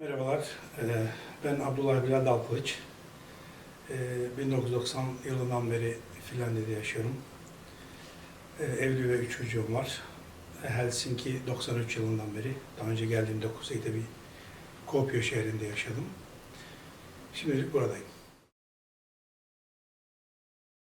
Merhabalar, ee, ben Abdullah Bilal Dalkılıç. Ee, 1990 yılından beri Finlandiya'da yaşıyorum. Ee, Evli ve üç çocuğum var. Helsinki 93 yılından beri. Daha önce geldiğimde kuzeyde bir Kuopio şehrinde yaşadım. Şimdilik buradayım.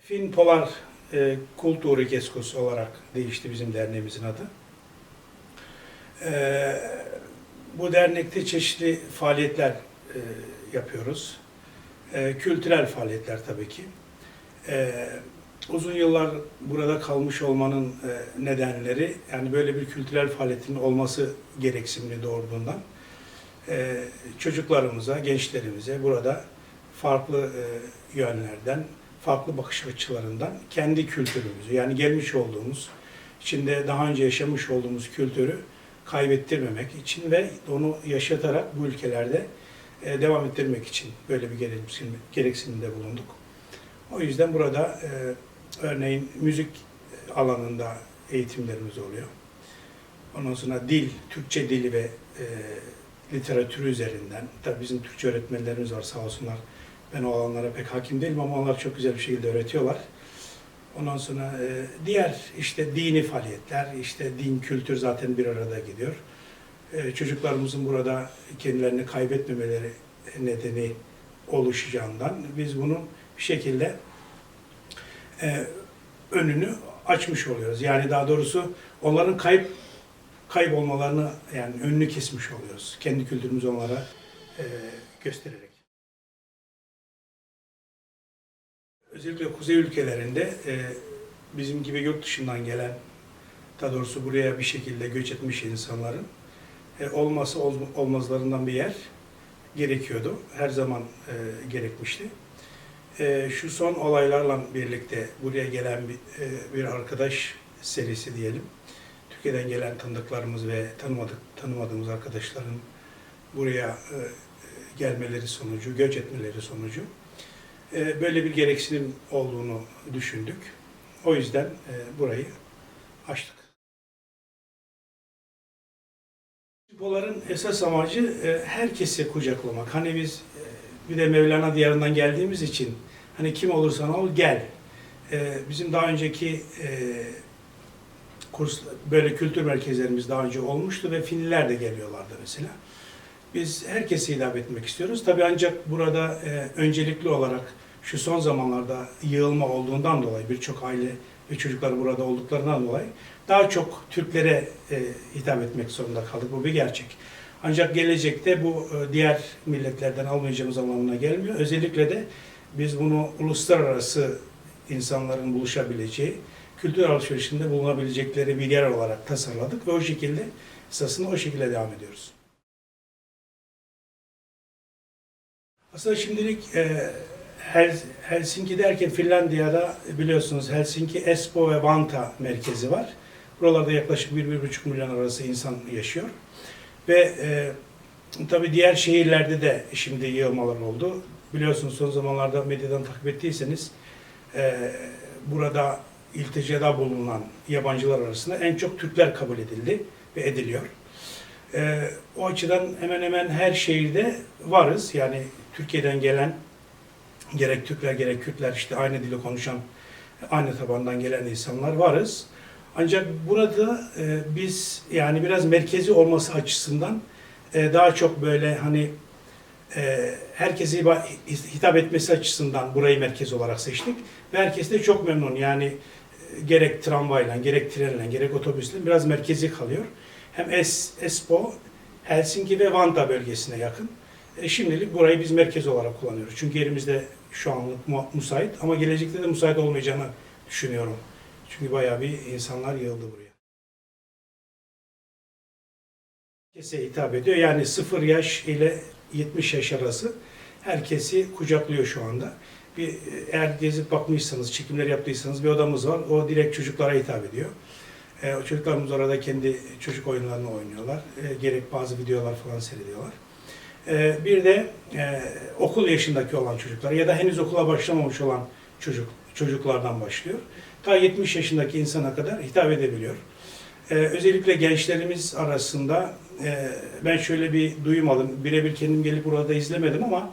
Fin Polar e, Kulturi Keskos olarak değişti bizim derneğimizin adı. Ee, bu dernekte çeşitli faaliyetler e, yapıyoruz. E, kültürel faaliyetler tabii ki. E, uzun yıllar burada kalmış olmanın e, nedenleri, yani böyle bir kültürel faaliyetin olması gereksinimi doğurduğundan e, çocuklarımıza, gençlerimize burada farklı e, yönlerden, farklı bakış açılarından kendi kültürümüzü, yani gelmiş olduğumuz, içinde daha önce yaşamış olduğumuz kültürü kaybettirmemek için ve onu yaşatarak bu ülkelerde e, devam ettirmek için böyle bir gereksinim, gereksinimde bulunduk. O yüzden burada e, örneğin müzik alanında eğitimlerimiz oluyor. Ondan sonra dil, Türkçe dili ve e, literatürü üzerinden, tabii bizim Türkçe öğretmenlerimiz var sağ olsunlar. Ben o alanlara pek hakim değilim ama onlar çok güzel bir şekilde öğretiyorlar. Ondan sonra e, diğer işte dini faaliyetler, işte din, kültür zaten bir arada gidiyor. E, çocuklarımızın burada kendilerini kaybetmemeleri nedeni oluşacağından biz bunun bir şekilde e, önünü açmış oluyoruz. Yani daha doğrusu onların kayıp kaybolmalarını yani önünü kesmiş oluyoruz. Kendi kültürümüzü onlara e, göstererek. Özellikle kuzey ülkelerinde e, bizim gibi yurt dışından gelen, daha doğrusu buraya bir şekilde göç etmiş insanların e, olması ol- olmazlarından bir yer gerekiyordu. Her zaman e, gerekmişti. E, şu son olaylarla birlikte buraya gelen bir, e, bir arkadaş serisi diyelim. Türkiye'den gelen tanıdıklarımız ve tanımadık, tanımadığımız arkadaşların buraya e, gelmeleri sonucu, göç etmeleri sonucu e, böyle bir gereksinim olduğunu düşündük. O yüzden e, burayı açtık. Boların esas amacı e, herkesi kucaklamak. Hani biz e, bir de Mevlana diyarından geldiğimiz için hani kim olursan ol gel. E, Bizim daha önceki kurs böyle kültür merkezlerimiz daha önce olmuştu ve Finliler de geliyorlardı mesela. Biz herkese hitap etmek istiyoruz. Tabii ancak burada e, öncelikli olarak şu son zamanlarda yığılma olduğundan dolayı birçok aile ve çocuklar burada olduklarından dolayı daha çok Türklere e, hitap etmek zorunda kaldık. Bu bir gerçek. Ancak gelecekte bu e, diğer milletlerden almayacağımız anlamına gelmiyor. Özellikle de biz bunu uluslararası insanların buluşabileceği, kültür alışverişinde bulunabilecekleri bir yer olarak tasarladık ve o şekilde esasında o şekilde devam ediyoruz. Aslında şimdilik e, Hel- Helsinki derken Finlandiya'da biliyorsunuz Helsinki, Espoo ve Vanta merkezi var. Buralarda yaklaşık 1-1,5 milyon arası insan yaşıyor. Ve e, tabii diğer şehirlerde de şimdi yığılmalar oldu. Biliyorsunuz son zamanlarda medyadan takip ettiyseniz e, burada ilticada bulunan yabancılar arasında en çok Türkler kabul edildi ve ediliyor. E, o açıdan hemen hemen her şehirde varız. Yani Türkiye'den gelen gerek Türkler gerek Kürtler işte aynı dili konuşan, aynı tabandan gelen insanlar varız. Ancak burada e, biz yani biraz merkezi olması açısından e, daha çok böyle hani e, herkese hitap etmesi açısından burayı merkez olarak seçtik. Ve herkes de çok memnun. Yani e, gerek tramvayla, gerek trenle, gerek otobüsle biraz merkezi kalıyor. Hem Es, Espoo, Helsinki ve Vantaa bölgesine yakın. E, şimdilik burayı biz merkez olarak kullanıyoruz. Çünkü yerimizde şu anlık müsait ama gelecekte de müsait olmayacağını düşünüyorum. Çünkü bayağı bir insanlar yığıldı buraya. Herkese hitap ediyor. Yani 0 yaş ile 70 yaş arası herkesi kucaklıyor şu anda. Bir, eğer gezip bakmışsanız, çekimler yaptıysanız bir odamız var. O direkt çocuklara hitap ediyor. E, çocuklarımız orada kendi çocuk oyunlarını oynuyorlar. E, gerek bazı videolar falan seyrediyorlar. E, bir de e, okul yaşındaki olan çocuklar ya da henüz okula başlamamış olan çocuk çocuklardan başlıyor. Ta 70 yaşındaki insana kadar hitap edebiliyor. Ee, özellikle gençlerimiz arasında e, ben şöyle bir duyum aldım. Birebir kendim gelip burada izlemedim ama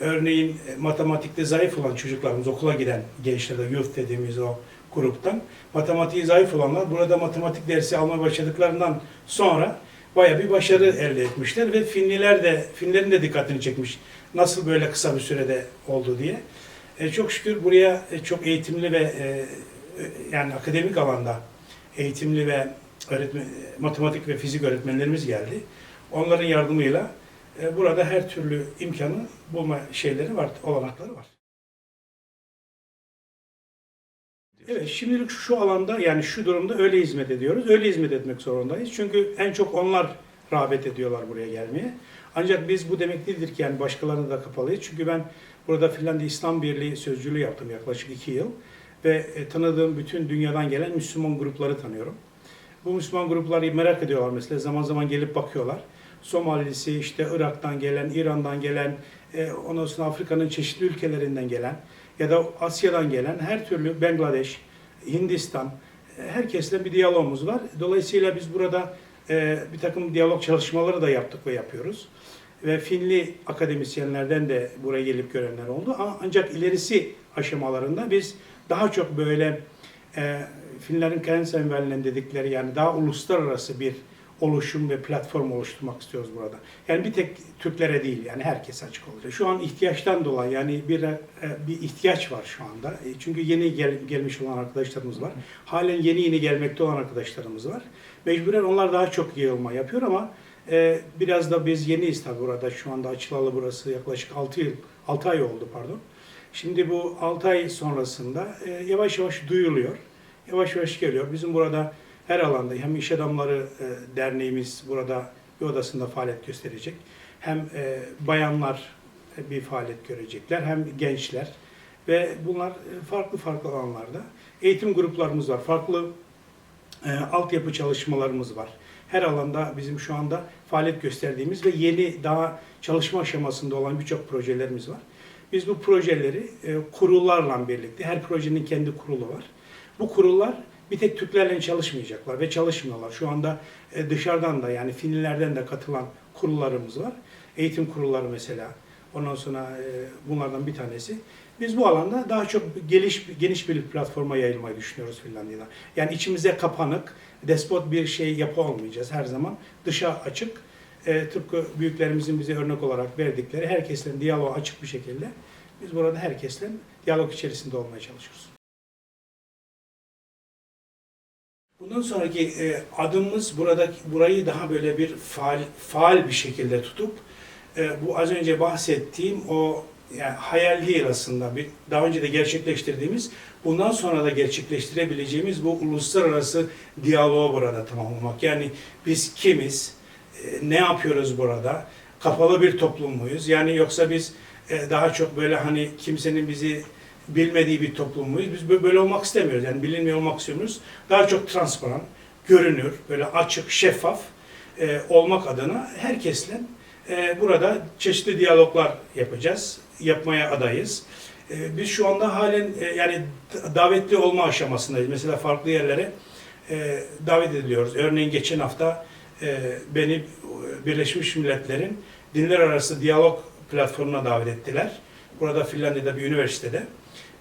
örneğin e, matematikte zayıf olan çocuklarımız, okula giden gençlerde youth dediğimiz o gruptan matematiği zayıf olanlar burada matematik dersi almaya başladıklarından sonra baya bir başarı elde etmişler ve Finliler de Finlerin de dikkatini çekmiş. Nasıl böyle kısa bir sürede oldu diye. E, çok şükür buraya e, çok eğitimli ve e, e, yani akademik alanda eğitimli ve öğretmen, matematik ve fizik öğretmenlerimiz geldi. Onların yardımıyla e, burada her türlü imkanı bulma şeyleri var, olanakları var. Evet, şimdilik şu alanda yani şu durumda öyle hizmet ediyoruz. Öyle hizmet etmek zorundayız. Çünkü en çok onlar rağbet ediyorlar buraya gelmeye. Ancak biz bu demek değildir ki yani başkalarına da kapalıyız. Çünkü ben burada Finlandiya İslam Birliği sözcülüğü yaptım yaklaşık iki yıl. Ve e, tanıdığım bütün dünyadan gelen Müslüman grupları tanıyorum. Bu Müslüman grupları merak ediyorlar mesela. Zaman zaman gelip bakıyorlar. Somalisi, işte Irak'tan gelen, İran'dan gelen, e, ondan sonra Afrika'nın çeşitli ülkelerinden gelen ya da Asya'dan gelen her türlü Bangladeş, Hindistan, e, herkesle bir diyalogumuz var. Dolayısıyla biz burada e, bir takım diyalog çalışmaları da yaptık ve yapıyoruz. Ve Finli akademisyenlerden de buraya gelip görenler oldu. Ama ancak ilerisi aşamalarında biz daha çok böyle e, Finlerin Kansenvälinen dedikleri yani daha uluslararası bir oluşum ve platform oluşturmak istiyoruz burada. Yani bir tek Türklere değil yani herkes açık olacak. Şu an ihtiyaçtan dolayı yani bir e, bir ihtiyaç var şu anda. E, Çünkü yeni gel, gelmiş olan arkadaşlarımız var. Halen yeni yeni gelmekte olan arkadaşlarımız var. Mecburen onlar daha çok yığılma yapıyor ama e, biraz da biz yeniyiz tabii burada. Şu anda açılalı burası yaklaşık 6 yıl 6 ay oldu pardon. Şimdi bu 6 ay sonrasında e, yavaş yavaş duyuluyor. Yavaş yavaş geliyor. Bizim burada her alanda hem iş adamları e, derneğimiz burada bir odasında faaliyet gösterecek. Hem e, bayanlar e, bir faaliyet görecekler hem gençler ve bunlar e, farklı farklı alanlarda. Eğitim gruplarımız var. Farklı e, altyapı çalışmalarımız var. Her alanda bizim şu anda faaliyet gösterdiğimiz ve yeni daha çalışma aşamasında olan birçok projelerimiz var. Biz bu projeleri e, kurullarla birlikte, her projenin kendi kurulu var. Bu kurullar bir tek Türklerle çalışmayacaklar ve çalışmıyorlar. Şu anda e, dışarıdan da yani Finlilerden de katılan kurullarımız var. Eğitim kurulları mesela. Ondan sonra e, bunlardan bir tanesi. Biz bu alanda daha çok geniş, geniş bir platforma yayılmayı düşünüyoruz Finlandiya'da. Yani içimize kapanık, despot bir şey yapı olmayacağız her zaman. Dışa açık, e, tıpkı büyüklerimizin bize örnek olarak verdikleri herkesle diyaloğa açık bir şekilde biz burada herkesle diyalog içerisinde olmaya çalışıyoruz. Bundan sonraki e, adımımız buradaki burayı daha böyle bir faal faal bir şekilde tutup e, bu az önce bahsettiğim o yani hayal değil aslında bir daha önce de gerçekleştirdiğimiz bundan sonra da gerçekleştirebileceğimiz bu uluslararası diyaloğu burada tamamlamak. Yani biz kimiz? E, ne yapıyoruz burada? Kapalı bir toplum muyuz? Yani yoksa biz e, daha çok böyle hani kimsenin bizi bilmediği bir toplum muyuz? Biz bö- böyle olmak istemiyoruz. Yani bilinmiyor olmak istiyoruz. Daha çok transparan, görünür, böyle açık, şeffaf e, olmak adına herkesle e, burada çeşitli diyaloglar yapacağız. Yapmaya adayız. E, biz şu anda halen e, yani davetli olma aşamasındayız. Mesela farklı yerlere e, davet ediliyoruz. Örneğin geçen hafta e, beni e, Birleşmiş Milletler'in dinler arası diyalog platformuna davet ettiler. Burada Finlandiya'da bir üniversitede.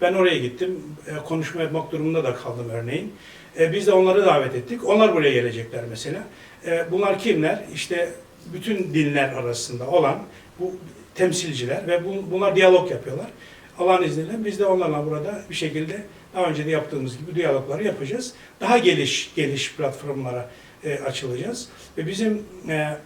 Ben oraya gittim. E, konuşma yapmak durumunda da kaldım örneğin. E, biz de onları davet ettik. Onlar buraya gelecekler mesela. E, bunlar kimler? İşte bütün dinler arasında olan bu temsilciler ve bu, bunlar diyalog yapıyorlar. Allah'ın izniyle biz de onlarla burada bir şekilde daha önce de yaptığımız gibi diyalogları yapacağız. Daha geliş geliş platformlara e, açılacağız. Ve bizim e,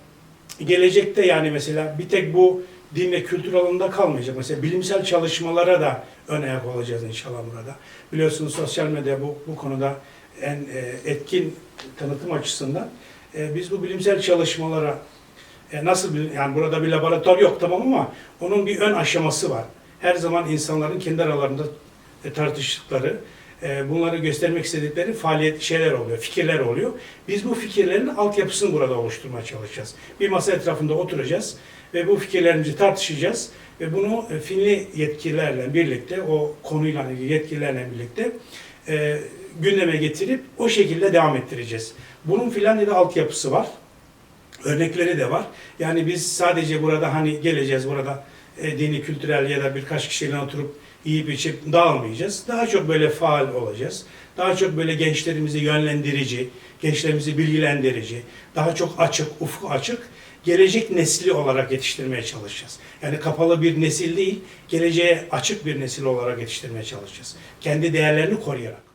gelecekte yani mesela bir tek bu din ve kültür alanında kalmayacak. Mesela bilimsel çalışmalara da ön ayak olacağız inşallah burada. Biliyorsunuz sosyal medya bu, bu konuda en e, etkin tanıtım açısından. E, biz bu bilimsel çalışmalara e, nasıl bir, yani burada bir laboratuvar yok tamam ama onun bir ön aşaması var. Her zaman insanların kendi aralarında e, tartıştıkları, e, bunları göstermek istedikleri faaliyet şeyler oluyor, fikirler oluyor. Biz bu fikirlerin altyapısını burada oluşturmaya çalışacağız. Bir masa etrafında oturacağız ve bu fikirlerimizi tartışacağız ve bunu e, Finli yetkililerle birlikte, o konuyla ilgili yetkililerle birlikte e, gündeme getirip o şekilde devam ettireceğiz. Bunun Finlandiya'da altyapısı var. Örnekleri de var. Yani biz sadece burada hani geleceğiz burada e, dini, kültürel ya da birkaç kişiyle oturup yiyip içip dağılmayacağız. Daha çok böyle faal olacağız. Daha çok böyle gençlerimizi yönlendirici, gençlerimizi bilgilendirici, daha çok açık, ufku açık, gelecek nesli olarak yetiştirmeye çalışacağız. Yani kapalı bir nesil değil, geleceğe açık bir nesil olarak yetiştirmeye çalışacağız. Kendi değerlerini koruyarak.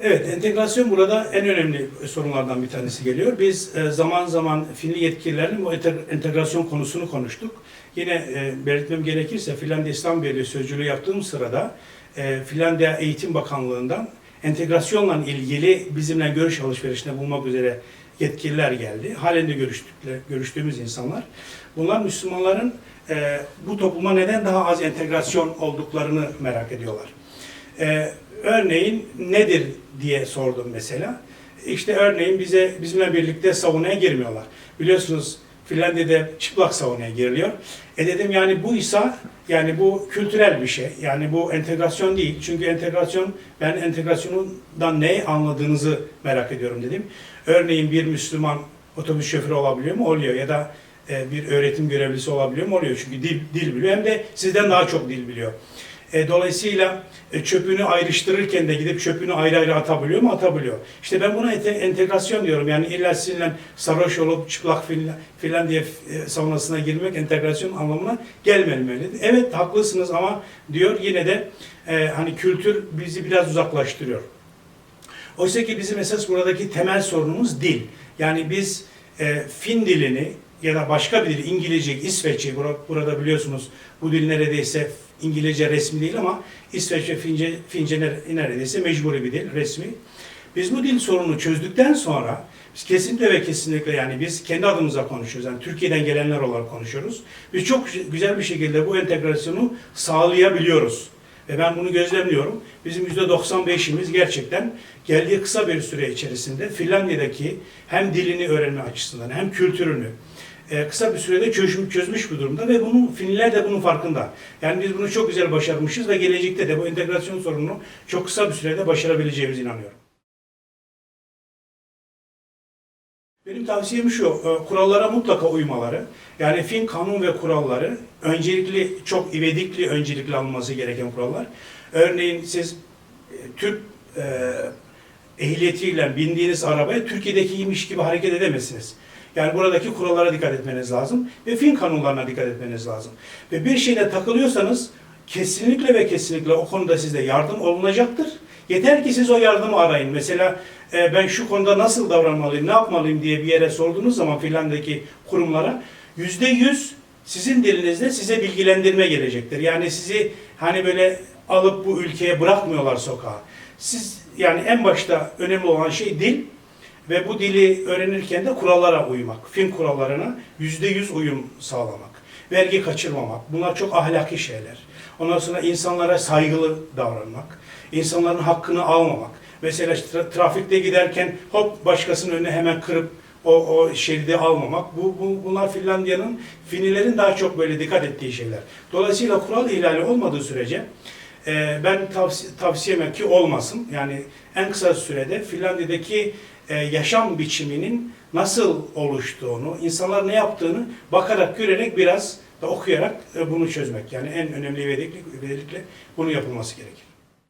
Evet, entegrasyon burada en önemli sorunlardan bir tanesi geliyor. Biz e, zaman zaman Finli yetkililerin bu ente- entegrasyon konusunu konuştuk. Yine e, belirtmem gerekirse Finlandiya İslam Birliği sözcülüğü yaptığım sırada e, Finlandiya Eğitim Bakanlığı'ndan entegrasyonla ilgili bizimle görüş alışverişinde bulmak üzere yetkililer geldi. Halen de görüştükle, görüştüğümüz insanlar. Bunlar Müslümanların e, bu topluma neden daha az entegrasyon olduklarını merak ediyorlar. Ee, örneğin nedir diye sordum mesela. İşte örneğin bize bizimle birlikte savunmaya girmiyorlar. Biliyorsunuz Finlandiya'da çıplak savunmaya giriliyor. E dedim yani bu ise yani bu kültürel bir şey. Yani bu entegrasyon değil. Çünkü entegrasyon ben entegrasyonundan ne anladığınızı merak ediyorum dedim. Örneğin bir Müslüman otobüs şoförü olabiliyor mu? Oluyor. Ya da e, bir öğretim görevlisi olabiliyor mu? Oluyor. Çünkü dil, dil biliyor. Hem de sizden daha çok dil biliyor. E, dolayısıyla e, çöpünü ayrıştırırken de gidip çöpünü ayrı ayrı atabiliyor mu? Atabiliyor. İşte ben buna ente- entegrasyon diyorum. Yani illa sizinle sarhoş olup çıplak filan, filan diye e, saunasına girmek entegrasyon anlamına gelmemeli. Evet haklısınız ama diyor yine de e, hani kültür bizi biraz uzaklaştırıyor. Oysa ki bizim esas buradaki temel sorunumuz dil. Yani biz e, Fin dilini ya da başka bir dil, İngilizce, İsveççe, bura- burada biliyorsunuz bu dil neredeyse İngilizce resmi değil ama İsveççe, Fince, Fince ner- neredeyse mecburi bir dil, resmi. Biz bu dil sorununu çözdükten sonra biz kesinlikle ve kesinlikle yani biz kendi adımıza konuşuyoruz. Yani Türkiye'den gelenler olarak konuşuyoruz. Biz çok güzel bir şekilde bu entegrasyonu sağlayabiliyoruz. Ve ben bunu gözlemliyorum. Bizim %95'imiz gerçekten geldiği kısa bir süre içerisinde Finlandiya'daki hem dilini öğrenme açısından hem kültürünü e, kısa bir sürede çözmüş, çözmüş bir durumda ve bunun Finliler de bunun farkında. Yani biz bunu çok güzel başarmışız ve gelecekte de bu entegrasyon sorununu çok kısa bir sürede başarabileceğimize inanıyorum. Benim tavsiyem şu, e, kurallara mutlaka uymaları. Yani Fin kanun ve kuralları öncelikli, çok ivedikli öncelikli alınması gereken kurallar. Örneğin siz e, Türk ehliyetiyle bindiğiniz arabaya Türkiye'dekiymiş gibi hareket edemezsiniz. Yani buradaki kurallara dikkat etmeniz lazım ve Fin kanunlarına dikkat etmeniz lazım. Ve bir şeyle takılıyorsanız kesinlikle ve kesinlikle o konuda size yardım olunacaktır. Yeter ki siz o yardımı arayın. Mesela e, ben şu konuda nasıl davranmalıyım, ne yapmalıyım diye bir yere sorduğunuz zaman Finlandiya'daki kurumlara yüzde yüz sizin dilinizde size bilgilendirme gelecektir. Yani sizi hani böyle alıp bu ülkeye bırakmıyorlar sokağa. Siz yani en başta önemli olan şey dil ve bu dili öğrenirken de kurallara uymak. Fin kurallarına yüzde yüz uyum sağlamak. Vergi kaçırmamak. Bunlar çok ahlaki şeyler. Ondan sonra insanlara saygılı davranmak. insanların hakkını almamak. Mesela tra- trafikte giderken hop başkasının önüne hemen kırıp o, o şeridi almamak. Bu, bu, bunlar Finlandiya'nın, Finilerin daha çok böyle dikkat ettiği şeyler. Dolayısıyla kural ihlali olmadığı sürece e, ben tavsi tavsiyem ki olmasın. Yani en kısa sürede Finlandiya'daki e, yaşam biçiminin nasıl oluştuğunu, insanlar ne yaptığını bakarak, görerek biraz da okuyarak e, bunu çözmek. Yani en önemli ivedilikle, ivedilikle bunun yapılması gerekir.